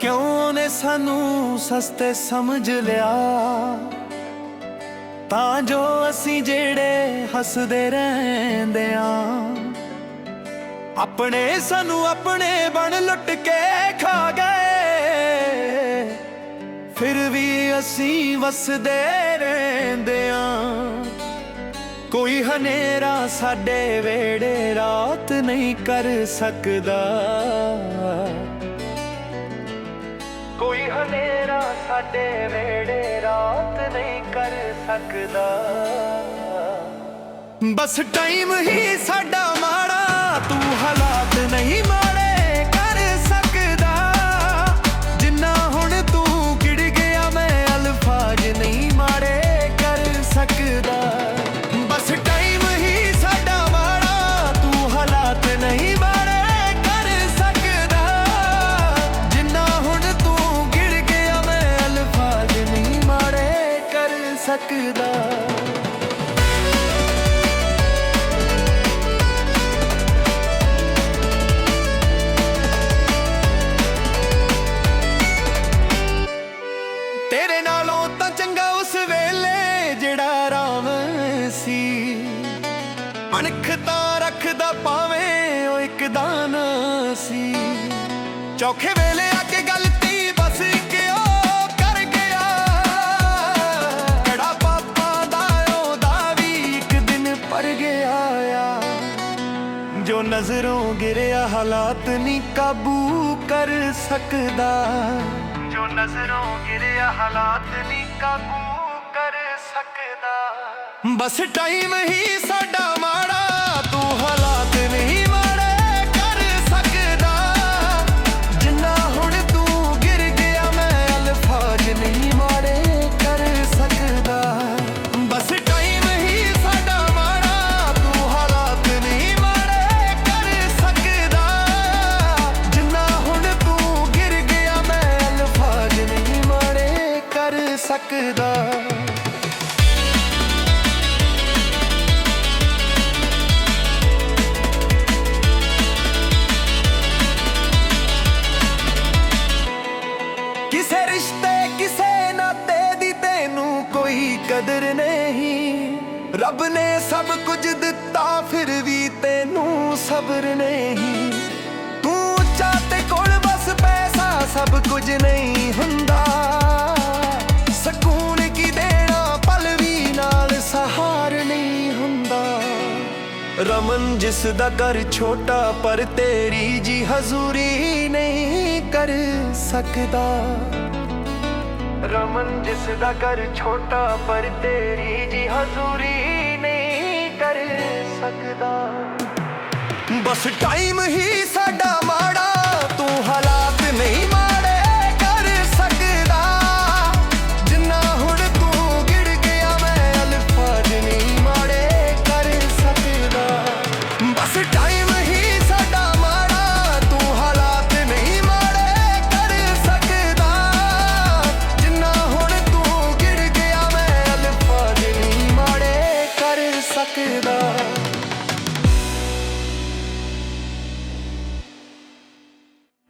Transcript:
ਕਿਉਂ ਨੇ ਸਾਨੂੰ ਸਸਤੇ ਸਮਝ ਲਿਆ? ਤਾਂ ਜੋ ਅਸੀਂ ਜਿਹੜੇ ਹੱਸਦੇ ਰਹਿੰਦੇ ਆਂ, ਆਪਣੇ ਸਾਨੂੰ ਆਪਣੇ ਬਣ ਲੁੱਟ ਕੇ ਖਾ ਗਏ। ਫਿਰ ਵੀ ਅਸੀਂ ਵਸਦੇ ਰਹਿੰਦੇ ਆਂ ਕੋਈ ਹਨੇਰਾ ਸਾਡੇ ਵੇੜੇ ਰਾਤ ਨਹੀਂ ਕਰ ਸਕਦਾ। ਕੋਈ ਹਨੇਰਾ ਸਾਡੇ ਵੇੜੇ ਰਾਤ ਨਹੀਂ ਕਰ ਸਕਦਾ। ਬਸ ਟਾਈਮ ਹੀ ਸਾਡਾ ਸਕਦਾ। ਤੇਰੇ ਨਾਲੋਂ ਤਾਂ ਚੰਗਾ ਉਸ ਵੇਲੇ ਜਿਹੜਾ ਆਰਾਮ ਸੀ। ਅਣਖ ਤਾਂ ਰੱਖਦਾ ਪਾਵੇਂ ਉਹ ਇੱਕ ਦਾਨ ਸੀ। ਚੌਖੇ ਵੇਲੇ ਜੋ ਨਜ਼ਰੋਂ ਗਿਰਿਆ ਹਾਲਾਤ ਨਹੀਂ ਕਾਬੂ ਕਰ ਸਕਦਾ। ਜੋ ਨਜ਼ਰੋਂ ਗਿਰਿਆ ਹਾਲਾਤ ਨਹੀਂ ਕਾਬੂ ਕਰ ਸਕਦਾ। ਬਸ ਟਾਈਮ ਹੀ ਸਾਡਾ ਮਾੜਾ ਕਦਰ ਨਹੀਂ। ਰੱਬ ਨੇ ਸਭ ਕੁਝ ਦਿੱਤਾ, ਫਿਰ ਵੀ ਤੈਨੂੰ ਸਬਰ ਨਹੀਂ। ਤੂੰ ਉੱਚਾ ਤੇ ਕੋਲ ਬਸ ਪੈਸਾ, ਸਭ ਕੁਝ ਨਹੀਂ ਹੁੰਦਾ। ਸਕੂਨ ਕੀ ਦੇਣਾ, ਪਲ ਵੀ ਨਾਲ ਸਹਾਰ ਨਹੀਂ ਹੁੰਦਾ। ਰਮਨ ਜਿਸ ਦਾ ਘਰ ਛੋਟਾ, ਪਰ ਤੇਰੀ ਜੀ ਹਜ਼ੂਰੀ ਨਹੀਂ ਕਰ ਸਕਦਾ। ਰਮਨ ਜਿਸ ਦਾ ਘਰ ਛੋਟਾ ਪਰ ਤੇਰੀ ਜੀ ਹਜ਼ੂਰੀ ਨਹੀਂ ਕਰ ਸਕਦਾ। ਬਸ ਟਾਈਮ ਹੀ